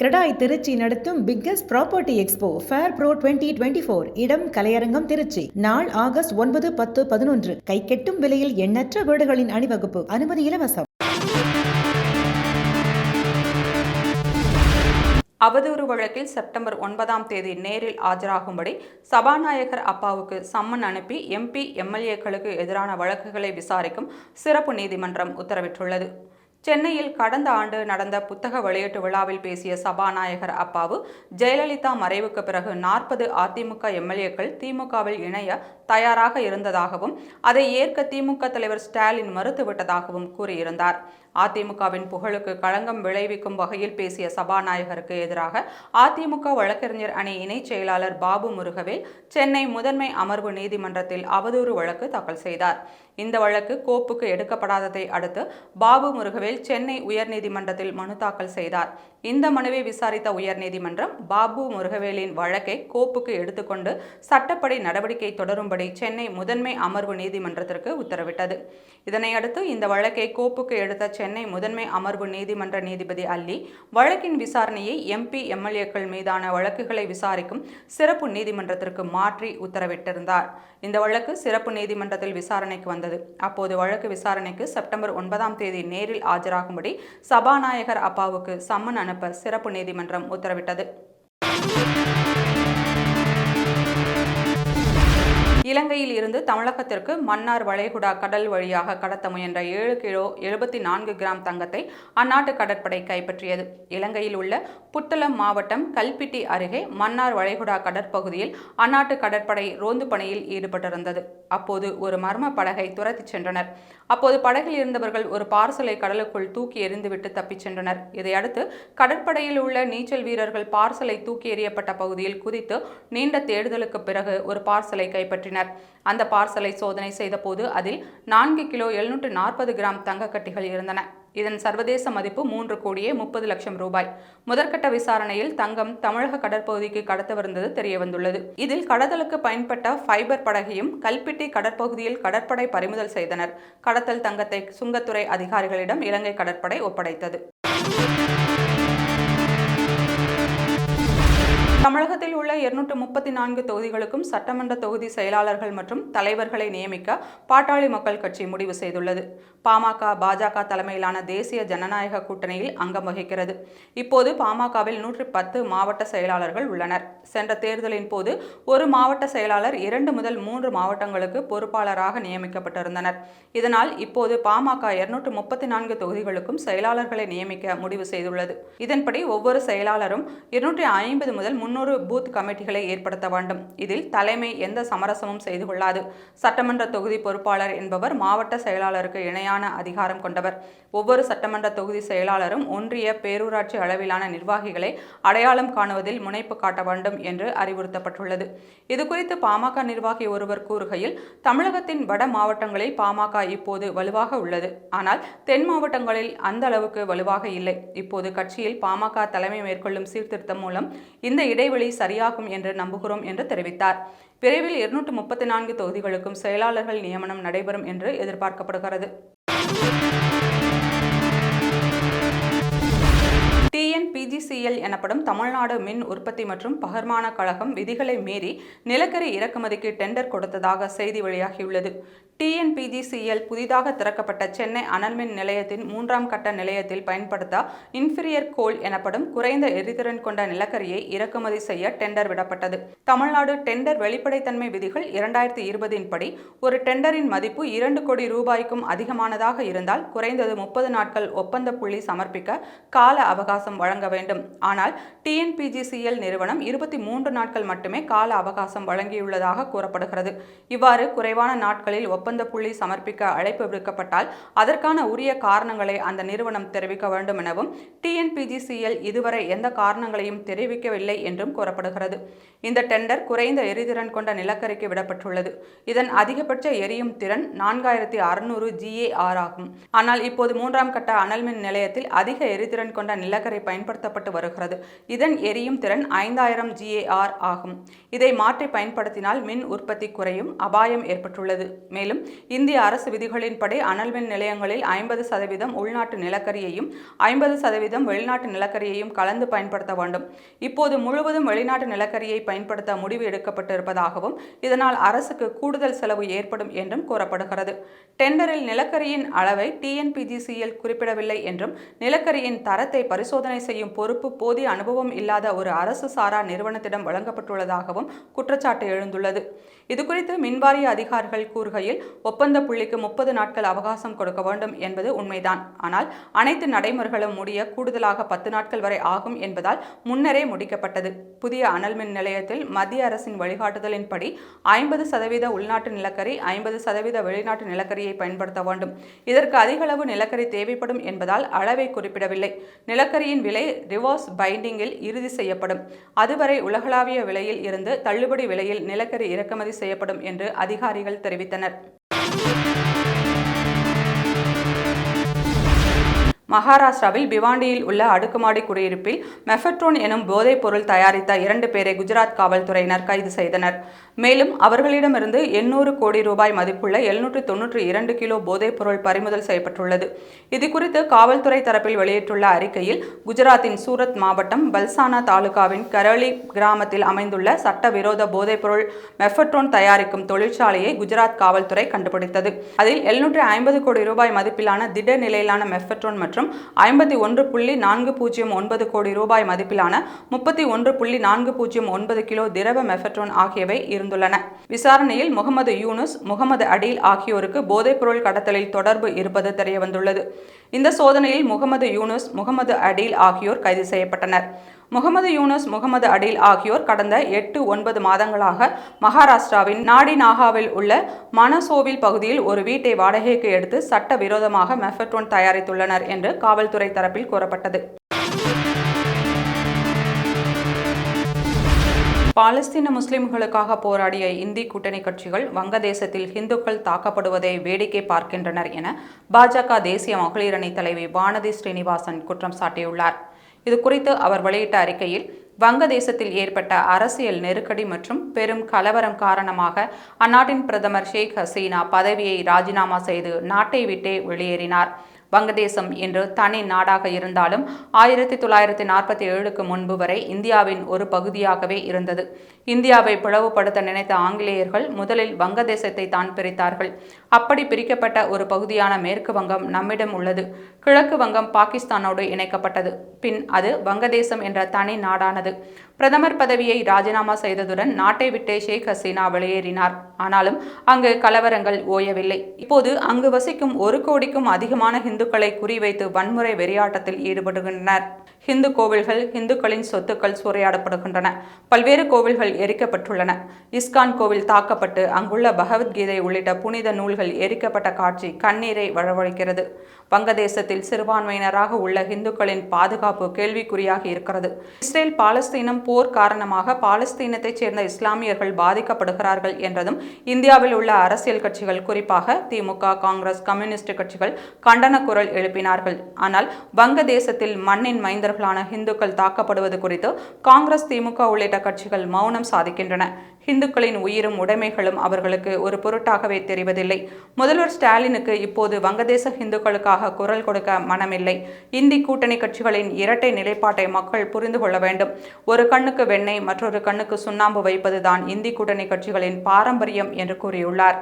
கிரடாய் திருச்சி நடத்தும் biggest property expo fair pro twenty twenty four இடம் கலையரங்கம் திருச்சி. நாள் ஆகஸ்ட் ஒன்பது பத்து பதினொன்று. கைக்கெட்டும் விலையில் எண்ணற்ற வீடுகளின் அணிவகுப்பு. அனுமதி இலவசம். அவதூறு வழக்கில் செப்டம்பர் ஒன்பதாம் தேதி நேரில் ஆஜராகும்படி சபாநாயகர் அப்பாவுக்கு சம்மன் அனுப்பி எம்பி எம்எல்ஏக்களுக்கு எதிரான வழக்குகளை விசாரிக்கும் சிறப்பு நீதிமன்றம் உத்தரவிட்டுள்ளது. சென்னையில் கடந்த ஆண்டு நடந்த புத்தக வெளியீட்டு விழாவில் பேசிய சபாநாயகர் அப்பாவு ஜெயலலிதா மறைவுக்கு பிறகு நாற்பது அதிமுக எம்எல்ஏக்கள் திமுகவில் இணைய தயாராக இருந்ததாகவும் அதை ஏற்க திமுக தலைவர் ஸ்டாலின் மறுத்துவிட்டதாகவும் கூறியிருந்தார். அதிமுகவின் புகழுக்கு களங்கம் விளைவிக்கும் வகையில் பேசிய சபாநாயகருக்கு எதிராக அதிமுக வழக்கறிஞர் அணி இணைச் செயலாளர் பாபு முருகவேல் சென்னை முதன்மை அமர்வு நீதிமன்றத்தில் அவதூறு வழக்கு தாக்கல் செய்தார். இந்த வழக்கு கோப்புக்கு எடுக்கப்படாததை அடுத்து பாபு முருகவேல் சென்னை உயர்நீதிமன்றத்தில் மனு தாக்கல் செய்தார். இந்த மனுவை விசாரித்த உயர்நீதிமன்றம் பாபு முருகவேலின் வழக்கை கோப்புக்கு எடுத்துக்கொண்டு சட்டப்படி நடவடிக்கை தொடரும்படி சென்னை முதன்மை அமர்வு நீதிமன்றத்திற்கு உத்தரவிட்டது. இதனையடுத்து இந்த வழக்கை கோப்புக்கு எடுத்த சென்னை முதன்மை அமர்வு நீதிமன்ற நீதிபதி அல்லி வழக்கின் விசாரணையை எம்பி எம்எல்ஏக்கள் மீதான வழக்குகளை விசாரிக்கும் சிறப்பு நீதிமன்றத்திற்கு மாற்றி உத்தரவிட்டிருந்தார். இந்த வழக்கு சிறப்பு நீதிமன்றத்தில் விசாரணைக்கு வந்தது. அப்போது வழக்கு விசாரணைக்கு செப்டம்பர் ஒன்பதாம் தேதி நேரில் ஆஜராகும்படி சபாநாயகர் அப்பாவுக்கு சம்மன் அனுப்ப சிறப்பு நீதிமன்றம் உத்தரவிட்டது. இலங்கையில் இருந்து தமிழகத்திற்கு மன்னார் வளைகுடா கடல் வழியாக கடத்த முயன்ற ஏழு கிலோ எழுபத்தி நான்கு கிராம் தங்கத்தை அந்நாட்டு கடற்படை கைப்பற்றியது. இலங்கையில் உள்ள புத்தளம் மாவட்டம் கல்பிட்டி அருகே மன்னார் வளைகுடா கடற்பகுதியில் அந்நாட்டு கடற்படை ரோந்து பணியில் ஈடுபட்டிருந்தது. அப்போது ஒரு மர்ம படகை துரத்திச் சென்றனர். அப்போது படகில் இருந்தவர்கள் ஒரு பார்சலை கடலுக்குள் தூக்கி எறிந்துவிட்டு தப்பிச் சென்றனர். இதையடுத்து கடற்படையில் உள்ள நீச்சல் வீரர்கள் பார்சலை தூக்கி எறியப்பட்ட பகுதியில் குதித்து நீண்ட தேடுதலுக்கு பிறகு ஒரு பார்சலை கைப்பற்றினர். அந்த பார்சலை சோதனை செய்தபோது அதில் நான்கு கிலோ எழுநூற்று நாற்பது கிராம் தங்கக்கட்டிகள் இருந்தன. இதன் சர்வதேச மதிப்பு மூன்று கோடியே முப்பது லட்சம் ரூபாய். முதற்கட்ட விசாரணையில் தங்கம் தமிழக கடற்பகுதிக்கு கடத்தவிருந்தது தெரியவந்துள்ளது. இதில் கடத்தலுக்கு பயன்பட்ட ஃபைபர் படகையும் கல்பிட்டி கடற்பகுதியில் கடற்படை பறிமுதல் செய்தனர். கடத்தல் தங்கத்தை சுங்கத்துறை அதிகாரிகளிடம் இலங்கை கடற்படை ஒப்படைத்தது. தமிழகத்தில் உள்ள இருநூற்று முப்பத்தி நான்கு தொகுதிகளுக்கும் சட்டமன்ற தொகுதி செயலாளர்கள் மற்றும் தலைவர்களை நியமிக்க பாட்டாளி மக்கள் கட்சி முடிவு செய்துள்ளது. பாமக பாஜக தலைமையிலான தேசிய ஜனநாயக கூட்டணியில் அங்கம் வகிக்கிறது. இப்போது பாமகவில் நூற்றி பத்து மாவட்ட செயலாளர்கள் உள்ளனர். சென்ற தேர்தலின் போது ஒரு மாவட்ட செயலாளர் இரண்டு முதல் மூன்று மாவட்டங்களுக்கு பொறுப்பாளராக நியமிக்கப்பட்டிருந்தனர். இதனால் இப்போது பாமக இருநூற்று முப்பத்தி நான்கு தொகுதிகளுக்கும் செயலாளர்களை நியமிக்க முடிவு செய்துள்ளது. இதன்படி ஒவ்வொரு செயலாளரும் இருநூற்றி ஐம்பது முதல் முன்னூறு பூத் கமிட்டிகளை ஏற்படுத்த வேண்டும். இதில் தலைமை எந்த சமரசமும் செய்து கொள்ளாது. சட்டமன்ற தொகுதி பொறுப்பாளர் என்பவர் மாவட்ட செயலாளருக்கு இணையான அதிகாரம் கொண்டவர். ஒவ்வொரு சட்டமன்ற தொகுதி செயலாளரும் ஒன்றிய பேரூராட்சி அளவிலான நிர்வாகிகளை அடையாளம் காணுவதில் முனைப்பு காட்ட வேண்டும் என்று அறிவுறுத்தப்பட்டுள்ளது. இதுகுறித்து பாமக நிர்வாகி ஒருவர் கூறுகையில் தமிழகத்தின் வட மாவட்டங்களில் பாமக இப்போது வலுவாக உள்ளது. ஆனால் தென் மாவட்டங்களில் அந்த அளவுக்கு வலுவாக இல்லை. இப்போது கட்சியில் பாமக தலைமை மேற்கொள்ளும் சீர்திருத்தம் மூலம் இந்த இடை இடைவெளி சரியாகும் என்று நம்புகிறோம் என்று தெரிவித்தார். விரைவில் இருநூற்று முப்பத்தி நான்கு தொகுதிகளுக்கும் செயலாளர்கள் நியமனம் நடைபெறும் என்று எதிர்பார்க்கப்படுகிறது. பிஜிசிஎல் எனப்படும் தமிழ்நாடு மின் உற்பத்தி மற்றும் பகர்மான கழகம் விதிகளை மீறி நிலக்கரி இறக்குமதிக்கு டெண்டர் கொடுத்ததாக செய்தி வெளியாகியுள்ளது. டிஎன்பிஜிசிஎல் புதிதாக திறக்கப்பட்ட சென்னை அனல்மின் நிலையத்தின் மூன்றாம் கட்ட நிலையத்தில் பயன்படுத்த இன்ஃபீரியர் கோல் எனப்படும் குறைந்த எரிதிறன் கொண்ட நிலக்கரியை இறக்குமதி செய்ய டெண்டர் விடப்பட்டது. தமிழ்நாடு டெண்டர் வெளிப்படைத்தன்மை விதிகள் இரண்டாயிரத்தி இருபதின் படி ஒரு டெண்டரின் மதிப்பு இரண்டு கோடி ரூபாய்க்கும் அதிகமானதாக இருந்தால் குறைந்தது முப்பது நாட்கள் ஒப்பந்த புள்ளி சமர்ப்பிக்க கால அவகாசம் வழங்க வேண்டும். ஆனால் டிஎன்பிஜிசிஎல் நிறுவனம் இருபத்தி மூன்று நாட்கள் மட்டுமே கால அவகாசம் வழங்கியுள்ளதாக கூறப்படுகிறது. இவ்வாறு குறைவான நாட்களில் ஒப்பந்த புள்ளி சமர்ப்பிக்க அழைப்பு விடுக்கப்பட்டால் அதற்கான உரிய காரணங்களை அந்த நிறுவனம் தெரிவிக்க வேண்டும் எனவும் டிஎன்பிஜிசிஎல் இதுவரை எந்த காரணங்களையும் தெரிவிக்கவில்லை என்றும் கூறப்படுகிறது. இந்த டெண்டர் குறைந்த எரிதிறன் கொண்ட நிலக்கரிக்கு விடப்பட்டுள்ளது. இதன் அதிகபட்ச எரியும் திறன் நான்காயிரத்தி அறுநூறு ஜிஏஆர் ஆகும். ஆனால் இப்போது மூன்றாம் கட்ட அனல்மின் நிலையத்தில் அதிக எரிதிறன் கொண்ட நிலக்கரி பயன்படுத்த பயன்படுத்தப்பட்டு வருகிறது. இதன் எரியும் திறன் ஐந்தாயிரம் ஜிஏஆர் ஆகும். இதை மாற்றி பயன்படுத்தினால் மின் உற்பத்தி குறையும் அபாயம் ஏற்பட்டுள்ளது. மேலும் இந்திய அரசு விதிகளின்படி அனல் மின் நிலையங்களில் ஐம்பது சதவீதம் உள்நாட்டு நிலக்கரியையும் ஐம்பது சதவீதம் வெளிநாட்டு நிலக்கரியையும் கலந்து பயன்படுத்த வேண்டும். இப்போது முழுவதும் வெளிநாட்டு நிலக்கரியை பயன்படுத்த முடிவு எடுக்கப்பட்டிருப்பதாகவும் இதனால் அரசுக்கு கூடுதல் செலவு ஏற்படும் என்றும் கூறப்படுகிறது. டெண்டரில் நிலக்கரியின் அளவை டிஎன்பிஜிசிஎல் குறிப்பிடவில்லை என்றும் நிலக்கரியின் தரத்தை பரிசோதனை செய்யும் பொறுப்பு போதிய அனுபவம் இல்லாத ஒரு அரசு சாரா நிறுவனத்திடம் வழங்கப்பட்டுள்ளதாகவும் குற்றச்சாட்டு எழுந்துள்ளது. இதுகுறித்து மின்வாரிய அதிகாரிகள் கூறுகையில் ஒப்பந்த புள்ளிக்கு முப்பது நாட்கள் அவகாசம் கொடுக்க வேண்டும் என்பது உண்மைதான். ஆனால் அனைத்து நடைமுறைகளும் முடிய கூடுதலாக பத்து நாட்கள் வரை ஆகும் என்பதால் முன்னரே முடிக்கப்பட்டது. புதிய அனல் மின் நிலையத்தில் மத்திய அரசின் வழிகாட்டுதலின்படி ஐம்பது சதவீத உள்நாட்டு நிலக்கரி ஐம்பது சதவீத வெளிநாட்டு நிலக்கரியை பயன்படுத்த வேண்டும். இதற்கு அதிகளவு நிலக்கரி தேவைப்படும் என்பதால் அளவை குறிப்பிடவில்லை. நிலக்கரியின் விலை ரிவர்ஸ் பைண்டிங்கில் இறுதி செய்யப்படும். அதுவரை உலகளாவிய விலையில் இருந்து தள்ளுபடி விலையில் நிலக்கரி இறக்குமதி செய்யப்படும் என்று அதிகாரிகள் தெரிவித்தனர். மகாராஷ்டிராவில் பிவாண்டியில் உள்ள அடுக்குமாடி குடியிருப்பில் மெஃபட்ரோன் எனும் போதைப் பொருள் தயாரித்த இரண்டு பேரை குஜராத் காவல்துறையினர் கைது செய்தனர். மேலும் அவர்களிடமிருந்து எண்ணூறு கோடி ரூபாய் மதிப்புள்ள எழுநூற்று தொன்னூற்றி இரண்டு கிலோ போதைப் பொருள் பறிமுதல் செய்யப்பட்டுள்ளது. இதுகுறித்து காவல்துறை தரப்பில் வெளியிட்டுள்ள அறிக்கையில் குஜராத்தின் சூரத் மாவட்டம் பல்சானா தாலுகாவின் கரளி கிராமத்தில் அமைந்துள்ள சட்டவிரோத போதைப்பொருள் மெஃபட்ரோன் தயாரிக்கும் தொழிற்சாலையை குஜராத் காவல்துறை கண்டுபிடித்தது. அதில் எழுநூற்று ஐம்பது கோடி ரூபாய் மதிப்பிலான திட நிலையிலான மெஃபட்ரோன் மற்றும் மற்றும் ஐம்பத்தி ஒன்று புள்ளி நான்கு பூஜ்ஜியம் ஒன்பது கோடி ரூபாய் மதிப்பிலான முப்பத்தி ஒன்று புள்ளி நான்கு பூஜ்ஜியம் ஒன்பது கிலோ திரவ மெஃபட்ரோன் ஆகியவை இருந்துள்ளன. விசாரணையில் முகமது யூனுஸ் முகமது அடீல் ஆகியோருக்கு போதைப்பொருள் கடத்தலில் தொடர்பு இருப்பது தெரியவந்துள்ளது. இந்த சோதனையில் முகமது யூனுஸ் முகமது அடீல் ஆகியோர் கைது செய்யப்பட்டனர். முகமது யூனுஸ் முகமது அடில் ஆகியோர் கடந்த எட்டு ஒன்பது மாதங்களாக மகாராஷ்டிராவின் நாடி நாகாவில் உள்ள மனசோவில் பகுதியில் ஒரு வீட்டை வாடகைக்கு எடுத்து சட்டவிரோதமாக மெஃபட்ரோன் தயாரித்துள்ளனர் என்று காவல்துறை தரப்பில் கூறப்பட்டது. பாலஸ்தீன முஸ்லிம்களுக்காக போராடிய இந்தி கூட்டணி கட்சிகள் வங்கதேசத்தில் இந்துக்கள் தாக்கப்படுவதை வேடிக்கை பார்க்கின்றனர் என பாஜக தேசிய மகளிர் தலைவி வானதி ஸ்ரீனிவாசன் குற்றம் சாட்டியுள்ளார். இது குறித்து அவர் வெளியிட்ட அறிக்கையில் வங்கதேசத்தில் ஏற்பட்ட அரசியல் நெருக்கடி மற்றும் பெரும் கலவரம் காரணமாக அந்நாட்டின் பிரதமர் ஷேக் ஹசீனா பதவியை ராஜினாமா செய்து நாட்டை விட்டே வெளியேறினார். வங்கதேசம் இன்று தனி நாடாக இருந்தாலும் ஆயிரத்தி தொள்ளாயிரத்தி நாற்பத்தி ஏழுக்கு முன்பு வரை இந்தியாவின் ஒரு பகுதியாகவே இருந்தது. இந்தியாவை பிளவுபடுத்த நினைத்த ஆங்கிலேயர்கள் முதலில் வங்கதேசத்தை தான் பிரித்தார்கள். அப்படி பிரிக்கப்பட்ட ஒரு பகுதியான மேற்கு வங்கம் நம்மிடம் உள்ளது. கிழக்கு வங்கம் பாகிஸ்தானோடு இணைக்கப்பட்டது. பின் அது வங்கதேசம் என்ற தனி நாடானது. பிரதமர் பதவியை ராஜினாமா செய்ததுடன் நாட்டை விட்டே ஷேக் ஹசீனா வெளியேறினார். ஆனாலும் அங்கு கலவரங்கள் ஓயவில்லை. இப்போது அங்கு வசிக்கும் ஒரு கோடிக்கும் அதிகமான இந்துக்களை குறிவைத்து வன்முறை வெறியாட்டத்தில் ஈடுபடுகின்றனர். ஹிந்து கோவில்கள் இந்துக்களின் சொத்துக்கள் சூறையாடப்படுகின்றன. பல்வேறு கோவில்கள் எரிக்கப்பட்டுள்ளன. இஸ்கான் கோவில் தாக்கப்பட்டு அங்குள்ள பகவத்கீதை உள்ளிட்ட புனித நூல்கள் எரிக்கப்பட்ட காட்சி கண்ணீரை வரவழைக்கிறது. வங்கதேசத்தில் சிறுபான்மையினராக உள்ள இந்துக்களின் பாதுகாப்பு கேள்விக்குறியாகி இருக்கிறது. இஸ்ரேல் பாலஸ்தீனம் போர் காரணமாக பாலஸ்தீனத்தைச் சேர்ந்த இஸ்லாமியர்கள் பாதிக்கப்படுகிறார்கள் என்றதும் இந்தியாவில் உள்ள அரசியல் கட்சிகள் குறிப்பாக திமுக காங்கிரஸ் கம்யூனிஸ்ட் கட்சிகள் கண்டன குரல் எழுப்பினார்கள். ஆனால் வங்கதேசத்தில் மண்ணின் தலைவர்களான இந்துக்கள் தாக்கப்படுவது குறித்து காங்கிரஸ் திமுக உள்ளிட்ட கட்சிகள் மௌனம் சாதிக்கின்றன. இந்துக்களின் உயிரும் உடைமைகளும் அவர்களுக்கு ஒரு பொருட்டாகவே தெரிவதில்லை. முதல்வர் ஸ்டாலினுக்கு இப்போது வங்கதேச இந்துக்களுக்காக குரல் கொடுக்க மனமில்லை. இந்தி கூட்டணி கட்சிகளின் இரட்டை நிலைப்பாட்டை மக்கள் புரிந்து கொள்ள வேண்டும். ஒரு கண்ணுக்கு வெண்ணெய் மற்றொரு கண்ணுக்கு சுண்ணாம்பு வைப்பதுதான் இந்தி கூட்டணி கட்சிகளின் பாரம்பரியம் என்று கூறியுள்ளார்.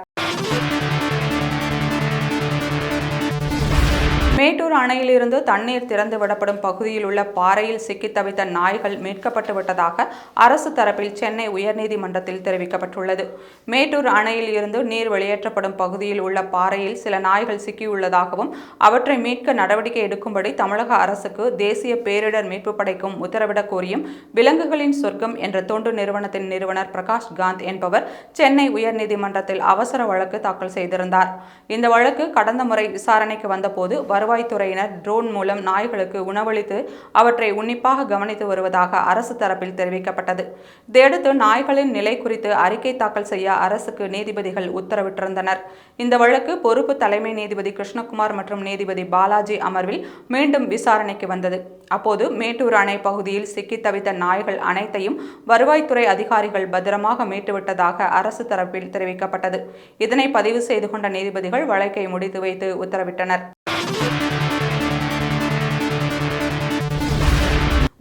மேட்டூர் அணையிலிருந்து தண்ணீர் திறந்து விடப்படும் பகுதியில் உள்ள பாறையில் சிக்கித் தவித்த நாய்கள் மீட்கப்பட்டு விட்டதாக அரசு தரப்பில் சென்னை உயர்நீதிமன்றத்தில் தெரிவிக்கப்பட்டுள்ளது. மேட்டூர் அணையில் இருந்து நீர் வெளியேற்றப்படும் பகுதியில் உள்ள பாறையில் சில நாய்கள் சிக்கியுள்ளதாகவும் அவற்றை மீட்க நடவடிக்கை எடுக்கும்படி தமிழக அரசுக்கு தேசிய பேரிடர் மீட்பு படைக்கும் உத்தரவிடக் கோரியும் விலங்குகளின் சொர்க்கம் என்ற தொண்டு நிறுவனத்தின் நிறுவனர் பிரகாஷ் காந்த் என்பவர் சென்னை உயர்நீதிமன்றத்தில் அவசர வழக்கு தாக்கல் செய்திருந்தார். இந்த வழக்கு கடந்த முறை விசாரணைக்கு வந்தபோது வரும் வருவாய்த்துறையினர் ட்ரோன் மூலம் நாய்களுக்கு உணவளித்து அவற்றை உன்னிப்பாக கவனித்து வருவதாக அரசு தரப்பில் தெரிவிக்கப்பட்டது. இதையடுத்து நாய்களின் நிலை குறித்து அறிக்கை தாக்கல் செய்ய அரசுக்கு நீதிபதிகள் உத்தரவிட்டிருந்தனர். இந்த வழக்கு பொறுப்பு தலைமை நீதிபதி கிருஷ்ணகுமார் மற்றும் நீதிபதி பாலாஜி அமர்வில் மீண்டும் விசாரணைக்கு வந்தது. அப்போது மேட்டூர் அணை பகுதியில் சிக்கித் தவித்த நாய்கள் அனைத்தையும் வருவாய்த்துறை அதிகாரிகள் பத்திரமாக மீட்டுவிட்டதாக அரசு தரப்பில் தெரிவிக்கப்பட்டது. இதனை பதிவு செய்து கொண்ட நீதிபதிகள் வழக்கை முடித்து வைத்து உத்தரவிட்டனர்.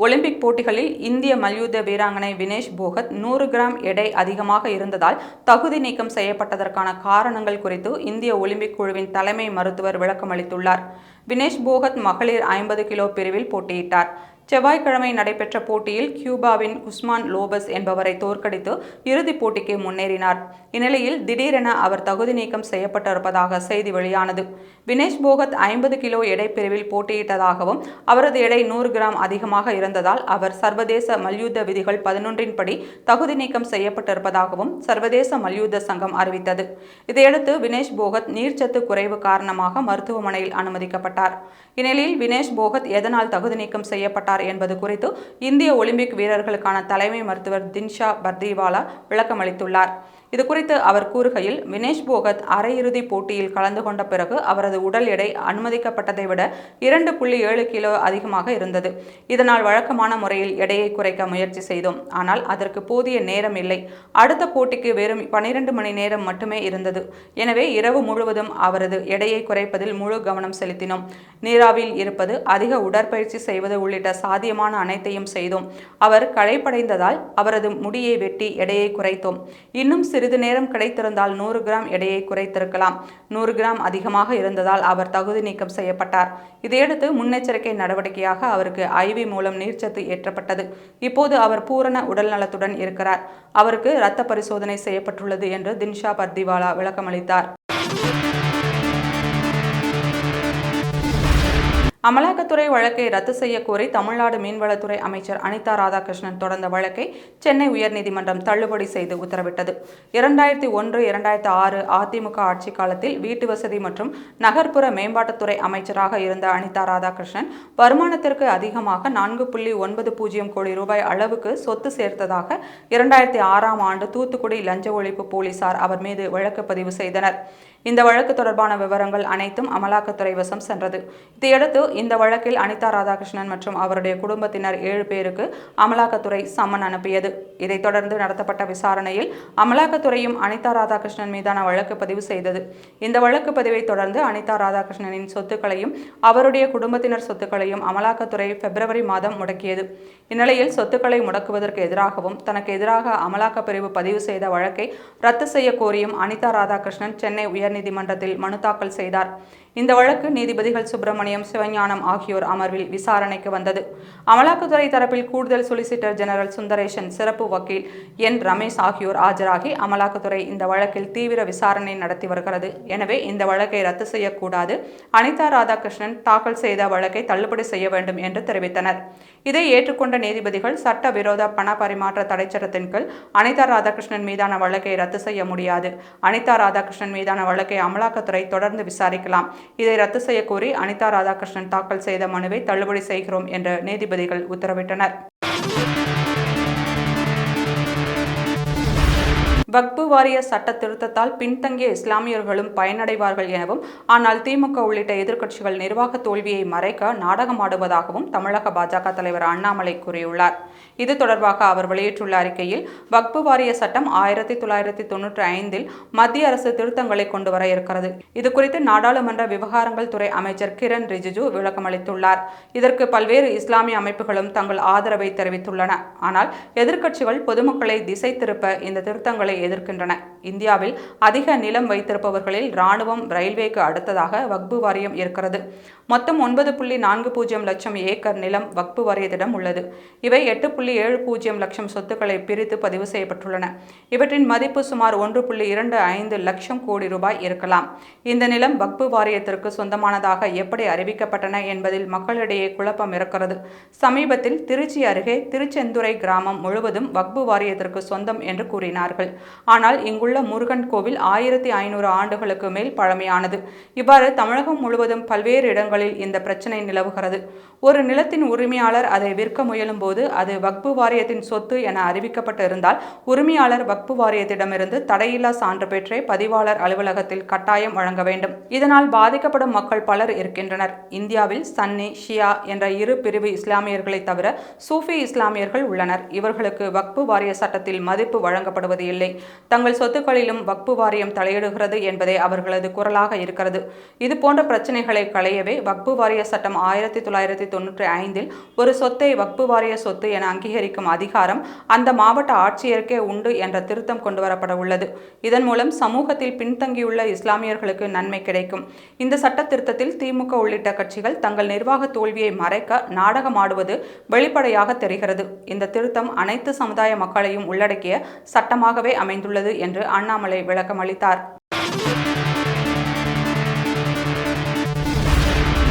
ஒலிம்பிக் போட்டிகளில் இந்திய மல்யுத்த வீராங்கனை வினேஷ் போகத் நூறு கிராம் எடை அதிகமாக இருந்ததால் தகுதி நீக்கம் செய்யப்பட்டதற்கான காரணங்கள் குறித்து இந்திய ஒலிம்பிக் குழுவின் தலைமை மருத்துவர் விளக்கமளித்துள்ளார். வினேஷ் போகத் மகளிர் ஐம்பது கிலோ பிரிவில் போட்டியிட்டார். செவ்வாய்க்கிழமை நடைபெற்ற போட்டியில் கியூபாவின் உஸ்மான் லோபஸ் என்பவரை தோற்கடித்து இறுதிப் போட்டிக்கு முன்னேறினார். இந்நிலையில் திடீரென அவர் தகுதி நீக்கம் செய்யப்பட்டிருப்பதாக செய்தி வெளியானது. வினேஷ் போகத் ஐம்பது கிலோ எடை பிரிவில் போட்டியிட்டதாகவும் அவரது எடை நூறு கிராம் அதிகமாக இருந்ததால் அவர் சர்வதேச மல்யுத்த விதிகள் பதினொன்றின் படி தகுதி நீக்கம் செய்யப்பட்டிருப்பதாகவும் சர்வதேச மல்யுத்த சங்கம் அறிவித்தது. இதையடுத்து வினேஷ் போகத் நீர்ச்சத்து குறைவு காரணமாக மருத்துவமனையில் அனுமதிக்கப்பட்டார். இந்நிலையில் வினேஷ் போகத் எதனால் தகுதி நீக்கம் செய்யப்பட்டார் என்பது குறித்து இந்திய ஒலிம்பிக் வீரர்களுக்கான தலைமை மருத்துவர் தின்ஷா பர்திவாலா விளக்கமளித்துள்ளார். இது குறித்து அவர் கூறுகையில் வினேஷ் போகத் அரையிறுதி போட்டியில் கலந்து கொண்ட பிறகு அவரது உடல் எடை அனுமதிக்கப்பட்டதை விட இரண்டு புள்ளி ஏழு கிலோ அதிகமாக இருந்தது. இதனால் வழக்கமான முறையில் எடையை குறைக்க முயற்சி செய்தோம். ஆனால் அதற்கு போதிய நேரம் இல்லை. அடுத்த போட்டிக்கு வெறும் பனிரெண்டு மணி நேரம் மட்டுமே இருந்தது. எனவே இரவு முழுவதும் அவரது எடையை குறைப்பதில் முழு கவனம் செலுத்தினோம். நீராவில் இருப்பது அதிக உடற்பயிற்சி செய்வது உள்ளிட்ட சாத்தியமான அனைத்தையும் செய்தோம். அவர் களைப்படைந்ததால் அவரது முடியை வெட்டி எடையை குறைத்தோம். இன்னும் சிறிது நேரம் கிடைத்திருந்தால் நூறு கிராம் எடையை குறைத்திருக்கலாம். நூறு கிராம் அதிகமாக இருந்ததால் அவர் தகுதி நீக்கம் செய்யப்பட்டார். இதையடுத்து முன்னெச்சரிக்கை நடவடிக்கையாக அவருக்கு ஐவி மூலம் நீர்ச்சத்து ஏற்றப்பட்டது. இப்போது அவர் பூரண உடல்நலத்துடன் இருக்கிறார். அவருக்கு இரத்த பரிசோதனை செய்யப்பட்டுள்ளது என்று தின்ஷா பர்திவாலா விளக்கமளித்தார். அமலாக்கத்துறை வழக்கை ரத்து செய்ய கோரி தமிழ்நாடு மீன்வளத்துறை அமைச்சர் அனிதா ராதாகிருஷ்ணன் தொடர்ந்த வழக்கை சென்னை உயர்நீதிமன்றம் தள்ளுபடி செய்து உத்தரவிட்டது. இரண்டாயிரத்தி ஒன்று இரண்டாயிரத்தி ஆறு அதிமுக ஆட்சி காலத்தில் வீட்டு வசதி மற்றும் நகர்ப்புற மேம்பாட்டுத்துறை அமைச்சராக இருந்த அனிதா ராதாகிருஷ்ணன் வருமானத்திற்கு அதிகமாக நான்கு புள்ளி ஒன்பது பூஜ்ஜியம் கோடி ரூபாய் அளவுக்கு சொத்து சேர்த்ததாக இரண்டாயிரத்தி ஆறாம் ஆண்டு தூத்துக்குடி லஞ்ச ஒழிப்பு போலீசார் அவர் மீது வழக்கு பதிவு செய்தனர். இந்த வழக்கு தொடர்பான விவரங்கள் அனைத்தும் அமலாக்கத்துறை வசம் சென்றது. இதையடுத்து இந்த வழக்கில் அனிதா ராதாகிருஷ்ணன் மற்றும் அவருடைய குடும்பத்தினர் ஏழு பேருக்கு அமலாக்கத்துறை சம்மன் அனுப்பியது. இதைத் தொடர்ந்து நடத்தப்பட்ட விசாரணையில் அமலாக்கத்துறையும் அனிதா ராதாகிருஷ்ணன் மீதான வழக்கு பதிவு செய்தது. இந்த வழக்கு பதிவை தொடர்ந்து அனிதா ராதாகிருஷ்ணனின் சொத்துக்களையும் அவருடைய குடும்பத்தினர் சொத்துக்களையும் அமலாக்கத்துறை பிப்ரவரி மாதம் முடக்கியது. இந்நிலையில் சொத்துக்களை முடக்குவதற்கு எதிராகவும் தனக்கு எதிராக அமலாக்கப் பிரிவு பதிவு செய்த வழக்கை ரத்து செய்ய கோரியும் அனிதா ராதாகிருஷ்ணன் சென்னை உயர் உயர்நீதிமன்றத்தில் மனு தாக்கல் செய்தார். இந்த வழக்கு நீதிபதிகள் சுப்பிரமணியம் சிவஞானம் ஆகியோர் அமர்வில் விசாரணைக்கு வந்தது. அமலாக்கத்துறை தரப்பில் கூடுதல் சொலிசிட்டர் ஜெனரல் சுந்தரேஷன் சிறப்பு வக்கீல் என். ரமேஷ் ஆகியோர் ஆஜராகி அமலாக்கத்துறை இந்த வழக்கில் தீவிர விசாரணை நடத்தி வருகிறது. எனவே இந்த வழக்கை ரத்து செய்யக்கூடாது. அனிதா ராதாகிருஷ்ணன் தாக்கல் செய்த வழக்கை தள்ளுபடி செய்ய வேண்டும் என்று தெரிவித்தனர். இதை ஏற்றுக்கொண்ட நீதிபதிகள் சட்டவிரோத பண பரிமாற்ற தடைச்சட்டத்தின் கீழ் அனிதா ராதாகிருஷ்ணன் மீதான வழக்கை ரத்து செய்ய முடியாது. அனிதா ராதாகிருஷ்ணன் மீதான வழக்கை அமலாக்கத்துறை தொடர்ந்து விசாரிக்கலாம். இதை ரத்து செய்ய கோரி அனிதா ராதாகிருஷ்ணன் தாக்கல் செய்த மனுவை தள்ளுபடி செய்கிறோம் என்று நீதிபதிகள் உத்தரவிட்டனர். வக்பு வாரிய சட்ட திருத்தத்தால் பின்தங்கிய இஸ்லாமியர்களும் பயனடைவார்கள் எனவும் ஆனால் திமுக உள்ளிட்ட எதிர்க்கட்சிகள் நிர்வாக தோல்வியை மறைக்க நாடகமாடுவதாகவும் தமிழக பாஜக தலைவர் அண்ணாமலை கூறியுள்ளார். இது தொடர்பாக அவர் வெளியிட்டுள்ள அறிக்கையில் வக்பு வாரிய சட்டம் ஆயிரத்தி தொள்ளாயிரத்தி தொன்னூற்றி ஐந்தில் மத்திய அரசு திருத்தங்களை கொண்டு வர இருக்கிறது. இது குறித்து நாடாளுமன்ற விவகாரங்கள் துறை அமைச்சர் கிரண் ரிஜிஜு விளக்கமளித்துள்ளார் இதற்கு பல்வேறு இஸ்லாமிய அமைப்புகளும் தங்கள் ஆதரவை தெரிவித்துள்ளன. ஆனால் எதிர்க்கட்சிகள் பொதுமக்களை திசை திருப்ப இந்த திருத்தங்களை எதிர்க்கின்றன. இந்தியாவில் அதிக நிலம் வைத்திருப்பவர்களில் ராணுவம் ரயில்வேக்கு அடுத்ததாக வக்பு வாரியம் இருக்கிறது. மொத்தம் ஒன்பது புள்ளி நான்கு பூஜ்ஜியம் லட்சம் ஏக்கர் நிலம் வக்பு வாரியத்திடம் உள்ளது. இவை எட்டு புள்ளி புள்ளி ஏழு பூஜ்ஜியம் லட்சம் சொத்துக்களை பிரித்து பதிவு செய்யப்பட்டுள்ளன. இவற்றின் மதிப்பு சுமார் ஒன்று புள்ளி இரண்டு ஐந்து லட்சம் கோடி ரூபாய் இருக்கலாம். இந்த நிலம் வக்பு வாரியத்திற்கு சொந்தமானதாக எப்படி அறிவிக்கப்பட்டன என்பதில் மக்களிடையே குழப்பம் இருக்கிறது. சமீபத்தில் திருச்சி அருகே திருச்செந்துறை கிராமம் முழுவதும் வக்பு வாரியத்திற்கு சொந்தம் என்று கூறினார்கள். ஆனால் இங்குள்ள முருகன் கோவில் ஆயிரத்தி ஐநூறு ஆண்டுகளுக்கு மேல் பழமையானது. இவ்வாறு தமிழகம் முழுவதும் பல்வேறு இடங்களில் இந்த பிரச்சனை நிலவுகிறது. ஒரு நிலத்தின் உரிமையாளர் அதை விற்க முயலும் போது அது வக்பு வாரியத்தின் சொத்து என அறிவிக்கப்பட்டு இருந்தால் உரிமையாளர் வக்பு வாரியத்திடமிருந்து தடையில்லா சான்று பெற்றே பதிவாளர் அலுவலகத்தில் கட்டாயம் வழங்க வேண்டும். இதனால் பாதிக்கப்படும் மக்கள் பலர் இருக்கின்றனர். இந்தியாவில் சன்னி ஷியா என்ற இரு பிரிவு இஸ்லாமியர்களை தவிர சூஃபி இஸ்லாமியர்கள் உள்ளனர். இவர்களுக்கு வக்பு வாரிய சட்டத்தில் மதிப்பு வழங்கப்படுவது இல்லை. தங்கள் சொத்துக்களிலும் வக்பு வாரியம் தலையிடுகிறது என்பதே அவர்களது குரலாக இருக்கிறது. இது போன்ற பிரச்சனைகளை களையவே வக்பு வாரிய சட்டம் ஆயிரத்தி தொள்ளாயிரத்தி தொன்னூற்றி ஐந்தில் ஒரு சொத்தை வக்பு வாரிய சொத்து என அங்கீகரிக்கும் அதிகாரம் அந்த மாவட்ட ஆட்சியருக்கே உண்டு என்ற திருத்தம் கொண்டுவரப்பட உள்ளது இதன் மூலம் சமூகத்தில் பின்தங்கியுள்ள இஸ்லாமியர்களுக்கு நன்மை கிடைக்கும். இந்த சட்ட திருத்தத்தில் திமுக உள்ளிட்ட கட்சிகள் தங்கள் நிர்வாக தோல்வியை மறைக்க நாடகமாடுவது வெளிப்படையாக தெரிகிறது. இந்த திருத்தம் அனைத்து சமுதாய மக்களையும் உள்ளடக்கிய சட்டமாகவே அமைந்துள்ளது என்று அண்ணாமலை விளக்கம் அளித்தார்